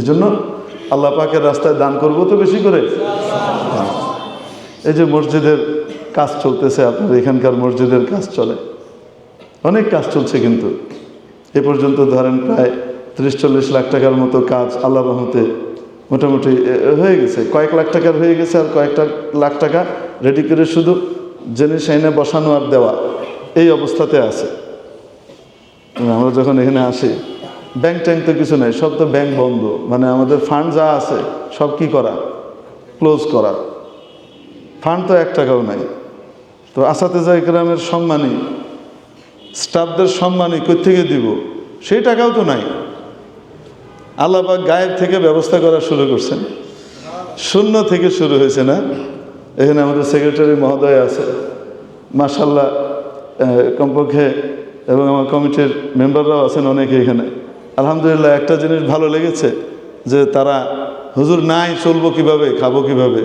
এজন্য আল্লাহ পাকের রাস্তায় দান করব তো বেশি করে। এই যে মসজিদের কাজ চলতেছে, আপনার এখানকার মসজিদের কাজ চলে। অনেক কাজ চলছে কিন্তু। এ পর্যন্ত ধরেন প্রায় ত্রিশ চল্লিশ লাখ টাকার মতো কাজ আল্লাহ রহমতে মোটামুটি হয়ে গেছে। কয়েক লাখ টাকার হয়ে গেছে আর কয়েকটা লাখ টাকা রেডি করে শুধু জিনিস এনে বসানো আর দেওয়া এই অবস্থাতে আছে। আমরা যখন এখানে আসি ব্যাংক ট্যাঙ্ক তো কিছু নেই, সব তো ব্যাংক বন্ধ। মানে আমাদের ফান্ড যা আছে, সব কি করা? ক্লোজ করা। ফান্ড তো এক টাকাও নাই। তো আসাতেজা ইকরামের সম্মানী স্টাফদের সম্মানী থেকে দিব? সেই টাকাও তো নাই। আল্লাপাক গায়েব থেকে ব্যবস্থা করা শুরু করছেন। শূন্য থেকে শুরু হয়েছে না? এখানে আমাদের সেক্রেটারি মহোদয় আছে। মাসাল্লাহ কমপক্ষে এবং আমার কমিটির মেম্বাররাও আছেন অনেকে এখানে। আলহামদুলিল্লাহ, একটা জিনিস ভালো লেগেছে যে তারা, হুজুর, নাই, চলবো কীভাবে, খাব কীভাবে?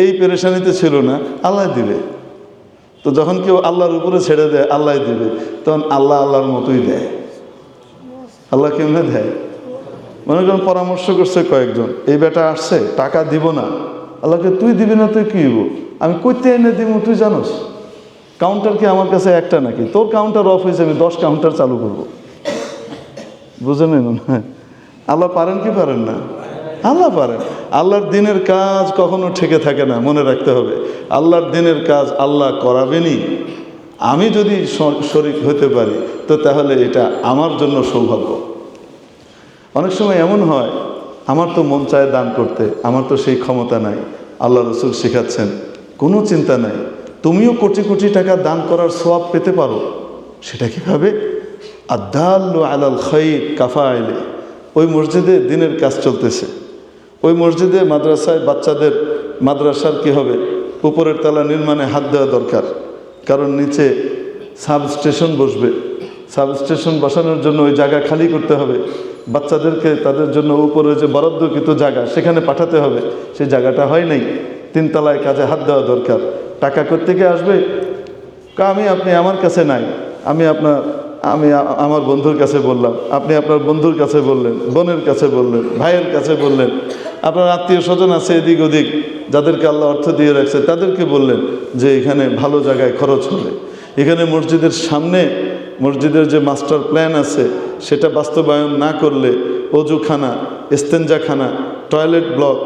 এই পেরেশানিতে ছিল না, আল্লাহ দিবে। তো যখন কেউ আল্লাহর উপরে ছেড়ে দেয়, আল্লাহ দিবে। তখন আল্লাহ আল্লাহর মতোই দেয়। আল্লাহ কেমনে দেয়? মনে করেন পরামর্শ করছে কয়েকজন, এই বেটা আসছে, টাকা দিব না। আল্লাহকে, তুই দিবি না, তুই কি দিব আমি কইতে এনে দিব তুই জানোস? কাউন্টার কি আমার কাছে একটা নাকি? তোর কাউন্টার অফ হয়েছে, আমি দশ কাউন্টার চালু করব। বুঝে নেন আল্লাহ পারেন কি পারেন না? আল্লাহ পারেন। আল্লাহর দিনের কাজ কখনো ঠেকে থাকে না, মনে রাখতে হবে। আল্লাহর দিনের কাজ আল্লাহ করাবেনই। আমি যদি শরিক হতে পারি, তো তাহলে এটা আমার জন্য সৌভাগ্য। অনেক সময় এমন হয়, আমার তো মন চায় দান করতে, আমার তো সেই ক্ষমতা নাই। আল্লাহ রসুল শেখাচ্ছেন, কোনো চিন্তা নাই। তুমিও কোটি কোটি টাকা দান করার সোয়াব পেতে পারো। সেটা কীভাবে? আদাল্লু আলাল খৈর কাফা আইলে ওই মসজিদে দিনের কাজ চলতেছে। ওই মসজিদে মাদ্রাসায় বাচ্চাদের মাদ্রাসার কি হবে? উপরের তলা নির্মাণে হাত দেওয়া দরকার। কারণ নিচে সাব স্টেশন বসবে। সাব স্টেশন বসানোর জন্য ওই জায়গা খালি করতে হবে। বাচ্চাদেরকে তাদের জন্য উপরে যে বরাদ্দকৃত জায়গা, সেখানে পাঠাতে হবে। সেই জায়গাটা হয় নাই। তিনতলায় কাজে হাত দেওয়া দরকার। টাকা কোত্থেকে আসবে? কা, আমি, আপনি আমার কাছে নাই। আমি আপনার আমি আমার বন্ধুর কাছে বললাম, আপনি আপনার বন্ধুর কাছে বললেন, বোনের কাছে বললেন, ভাইয়ের কাছে বললেন, আপনার আত্মীয় স্বজন আছে এদিক ওদিক, যাদেরকে আল্লাহ অর্থ দিয়ে রাখছে, তাদেরকে বললেন যে এখানে ভালো জায়গায় খরচ হবে। এখানে মসজিদের সামনে মসজিদের যে মাস্টার প্ল্যান আছে, সেটা বাস্তবায়ন না করলে অজুখানা, এস্তেঞ্জাখানা, টয়লেট ব্লক,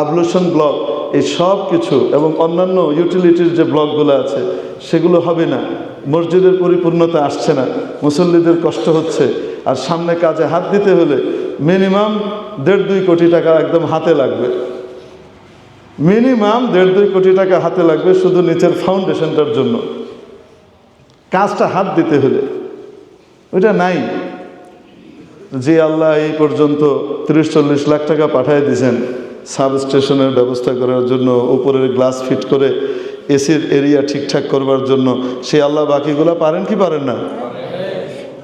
আবলুশন ব্লক এই সব কিছু এবং অন্যান্য ইউটিলিটির যে ব্লকগুলো আছে, সেগুলো হবে না। মসজিদের পরিপূর্ণতা আসছে না। মুসল্লিদের কষ্ট হচ্ছে। আর সামনে কাজে হাত দিতে হলে মিনিমাম দেড় দুই কোটি টাকা একদম হাতে লাগবে। মিনিমাম দেড় দুই কোটি টাকা হাতে লাগবে শুধু নিচের ফাউন্ডেশনটার জন্য। কাজটা হাত দিতে হলে। ওইটা নাই। যে আল্লাহ এই পর্যন্ত তিরিশ চল্লিশ লাখ টাকা পাঠিয়ে দিয়েছেন সাব স্টেশনের ব্যবস্থা করার জন্য উপরের গ্লাস ফিট করে এসির এরিয়া ঠিকঠাক করবার জন্য সে আল্লাহ বাকিগুলো পারেন কি পারেন না?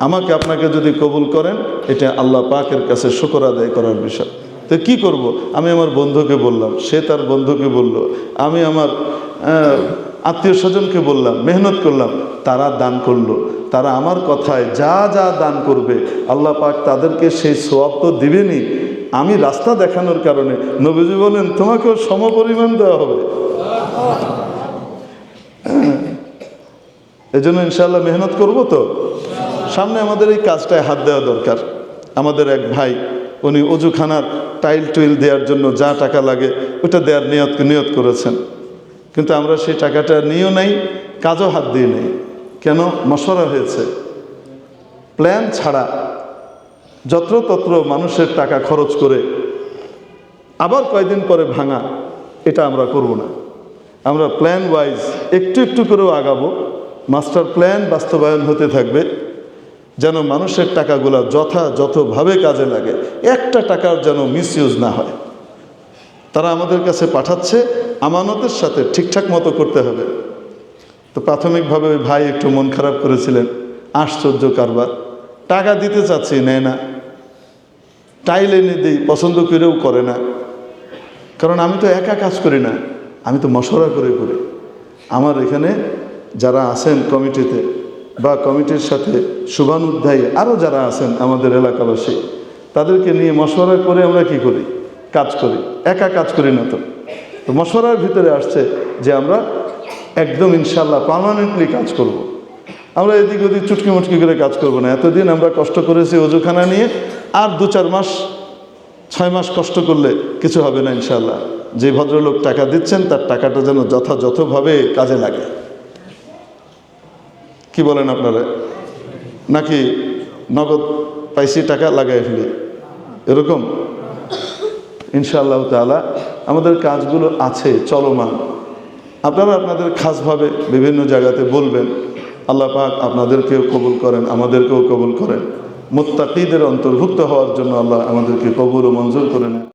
আমাকে আপনাকে যদি কবুল করেন, এটা আল্লাহ পাকের কাছে শুকর আদায় করার বিষয়। তো কি করব? আমি আমার বন্ধুকে বললাম, সে তার বন্ধুকে বলল, আমি আমার আত্মীয় স্বজনকে বললাম, মেহনত করলাম, তারা দান করল। তারা আমার কথায় যা যা দান করবে, আল্লাহ পাক তাদেরকে সেই সোয়াব তো দিবেনই। আমি রাস্তা দেখানোর কারণে নবীজি বলেন, তোমাকেও সমপরিমাণ দেওয়া হবে। এই জন্য ইনশাল্লাহ মেহনত করব তো। সামনে আমাদের এই কাজটায় হাত দেওয়া দরকার। আমাদের এক ভাই, উনি অজুখানার টাইল টুইল দেওয়ার জন্য যা টাকা লাগে, ওটা দেওয়ার নিয়ত নিয়ত করেছেন। কিন্তু আমরা সেই টাকাটা নিয়েও নাই, কাজও হাত দিয়ে নেই। কেন? মশরা হয়েছে। প্ল্যান ছাড়া যত্রতত্র মানুষের টাকা খরচ করে আবার কয়দিন পরে ভাঙা, এটা আমরা করব না। আমরা প্ল্যান ওয়াইজ একটু একটু করেও আগাবো। মাস্টার প্ল্যান বাস্তবায়ন হতে থাকবে, যেন মানুষের টাকাগুলো যথাযথভাবে কাজে লাগে। একটা টাকার যেন মিসইউজ না হয়। তারা আমাদের কাছে পাঠাচ্ছে, আমানতের সাথে ঠিকঠাক মতো করতে হবে। তো প্রাথমিকভাবে ভাই একটু মন খারাপ করেছিলেন, আশ্চর্য কারবার। টাকা দিতে চাচ্ছি, নেয় না। টাইল এনে দিই, পছন্দ করেও করে না। কারণ আমি তো একা কাজ করি না, আমি তো মশলা করে করি। আমার এখানে যারা আছেন কমিটিতে বা কমিটির সাথে শুভানুধ্যায়ী আরও যারা আছেন আমাদের এলাকাবাসী, তাদেরকে নিয়ে মশওয়ারা করে আমরা কি করি? কাজ করি। একা কাজ করি না তো। তো মশওয়ারার ভিতরে আসছে যে আমরা একদম ইনশাল্লাহ পার্মানেন্টলি কাজ করব। আমরা এদিক ওদিক চুটকি মুটকি করে কাজ করব না। এতদিন আমরা কষ্ট করেছি অজুখানা নিয়ে, আর দু চার মাস, ছয় মাস কষ্ট করলে কিছু হবে না ইনশাল্লাহ যে ভদ্রলোক টাকা দিচ্ছেন, তার টাকাটা যেন যথাযথভাবে কাজে লাগে। কি বলেন আপনারা? নাকি নগদ পাইসি টাকা লাগাই ফেলি? এরকম? ইনশাআল্লাহ তাআলা, আমাদের কাজগুলো আছে, চলমান। আপনারা আপনাদের খাসভাবে বিভিন্ন জায়গাতে বলবেন। আল্লাহ পাক আপনাদেরকেও কবুল করেন, আমাদেরকেও কবুল করেন। মোত্তাকিদের অন্তর্ভুক্ত হওয়ার জন্য আল্লাহ আমাদেরকে কবুল ও মঞ্জুর করে